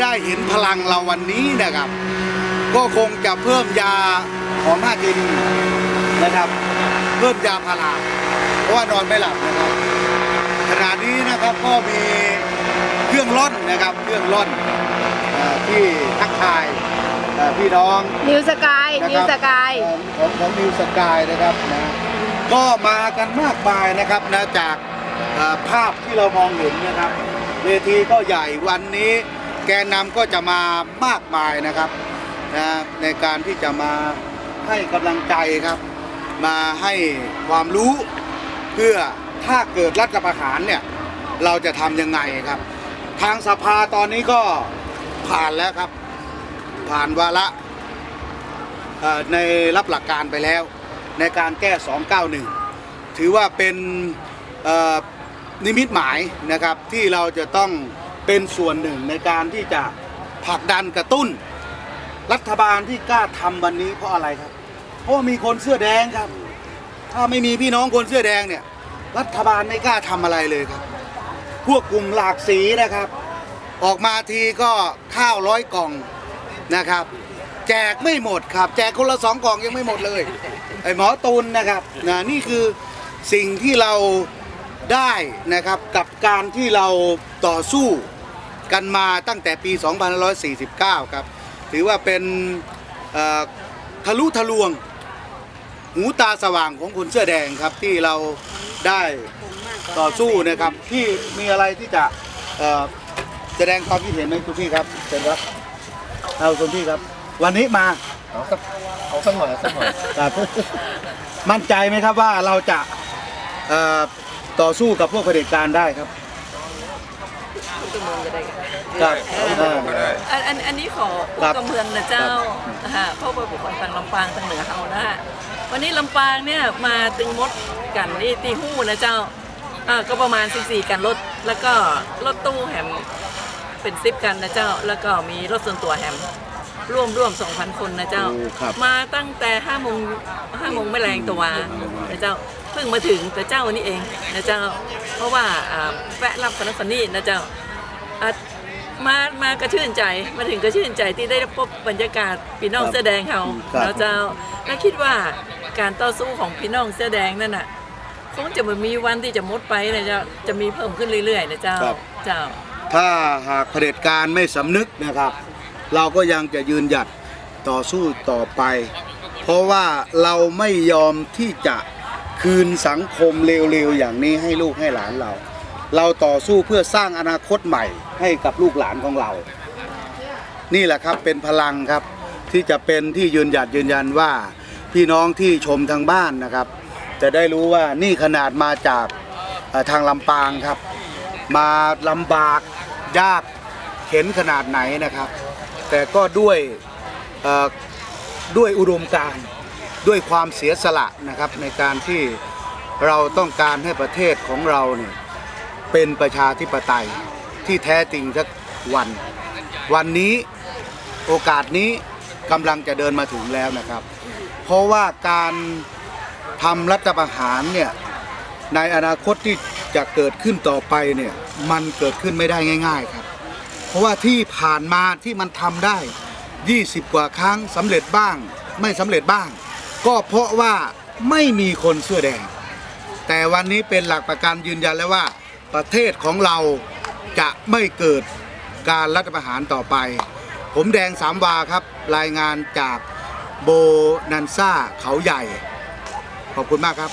ได้เห็นพลังเราวันนี้นะครับ ก็คงจะเพิ่มยาของห้าเจดีนะครับ เพิ่มยาพาราเพราะว่านอนไม่หลับนะครับขณะนี้นะครับก็มีเครื่องร่อนนะครับเครื่องร่อนเอ่อที่ทักทายเอ่อพี่น้องนิวสกายนะนิควรับสกายเอ่อของของนิวสกายนะครับนะก็มากันมากมายนะครับนะจากเอ่อภาพที่เรามองเห็นนะครับเวทีก็ใหญ่วันนี้ แกนนำก็จะมามากมายนะครับนะในการที่จะมาให้กำลังใจครับ มาให้ความรู้เพื่อถ้าเกิดรัฐประหารเนี่ยเราจะทำยังไงครับ ทางสภาตอนนี้ก็ผ่านแล้วครับ ผ่านวาระในรับหลักการไปแล้ว ในการแก้ 291 ถือว่าเป็นนิมิตหมายนะครับที่เราจะต้อง เป็นส่วนหนึ่งในการที่จะผลักดันกระตุ้น รัฐบาลที่กล้าทำวันนี้เพราะอะไรครับ เพราะมีคนเสื้อแดงครับ ถ้าไม่มีพี่น้องคนเสื้อแดงเนี่ย รัฐบาลไม่กล้าทำอะไรเลยครับ พวกกลุ่มหลากสีนะครับ ออกมาทีก็ข้าวร้อยกล่องนะครับ แจกไม่หมดครับ แจกคนละสองกล่องยังไม่หมดเลยไอหมอตูนนะครับนะนี่คือสิ่งที่เราได้นะครับกับการที่เราต่อสู้ กันมาตั้งแต่ปี 2549 ครับ ถือว่าเป็นเอ่อทะลุทะลวง หูตาสว่างของคนเสื้อแดงครับที่เราได้ต่อสู้นะครับที่มีอะไรที่จะเอ่อแสดงความคิดเห็นไหมคุณพี่ครับเชิญครับเอาคุณพี่ครับ วันนี้มาเอาสักเอาสักหน่อยเอาสักหน่อยครับมั่นใจไหมครับว่าเราจะเอ่อต่อสู้กับพวกเผด็จการได้ครับ ครับเอออันอันอันนี้ขอครัพูดบกับเมืองนะเจ้าครับฮะเพราะว่าบุคคลทางลำปางทางเหนือเขานะฮะวันนี้ลำปางเนี่ยมาตึงมดกันนี่ตีหู้นะเจ้าอ่าก็ประมาณ 14 กันรถ แล้วก็รถตู้แฮมเป็นซิปกันนะเจ้า แล้วก็มีรถส่วนตัวแฮม ร่วมร่วม2,000คนนะเจ้า โอ้ครับมาตั้งแต่5โมง5โมงไม่แรงตัวนะเจ้าเพิ่งมาถึงแต่เจ้าวันนี้เองนะเจ้า เพราะว่าอ่าแวะรับคณะสนี่นะเจ้าอะมามากระชื่นใจมาถึงกระชื่นใจที่ได้พบบรรยากาศพี่น้องครับเสื้อแดงเขาครับแล้วเจ้าและคิดว่าการต่อสู้ของพี่น้องเสื้อแดงนั่นน่ะคงจะไม่มีวันที่จะหมดไปนะเจ้าจะมีเพิ่มขึ้นเรื่อยๆนะเจ้าครับ เจ้า ถ้าหากเผด็จการไม่สำนึกนะครับ เราก็ยังจะยืนหยัดต่อสู้ต่อไป เพราะว่าเราไม่ยอมที่จะคืนสังคมเลวๆอย่างนี้ให้ลูกให้หลานเรา เราต่อสู้เพื่อสร้างอนาคตใหม่ให้กับลูกหลานของเรา นี่แหละครับเป็นพลังครับที่จะเป็นที่ยืนหยัดยืนยันว่าพี่น้องที่ชมทางบ้านนะครับ จะได้รู้ว่านี่ขนาดมาจากทางลำปางครับ มาลำบากยากเข็นขนาดไหนนะครับ แต่ก็ด้วยด้วยอุดมการด้วยความเสียสละนะครับในการที่เราต้องการให้ประเทศของเราเนี่ยเป็นประชาธิปไตยที่แท้จริงสักวัน วันนี้โอกาสนี้กำลังจะเดินมาถึงแล้วนะครับ เพราะว่าการทำรัฐประหารเนี่ยในอนาคตที่จะเกิดขึ้นต่อไปเนี่ยมันเกิดขึ้นไม่ได้ง่าย ๆครับ เพราะว่าที่ผ่านมาที่มันทำได้ 20 กว่าครั้งสำเร็จบ้าง ไม่สำเร็จบ้าง ก็เพราะว่าไม่มีคนเสื้อแดง แต่วันนี้เป็นหลักประกันยืนยันแล้วว่า ประเทศของเราจะไม่เกิดการรัฐประหารต่อไป ผมแดงสามวาครับ รายงานจากโบนันซ่าเขาใหญ่ ขอบคุณมากครับ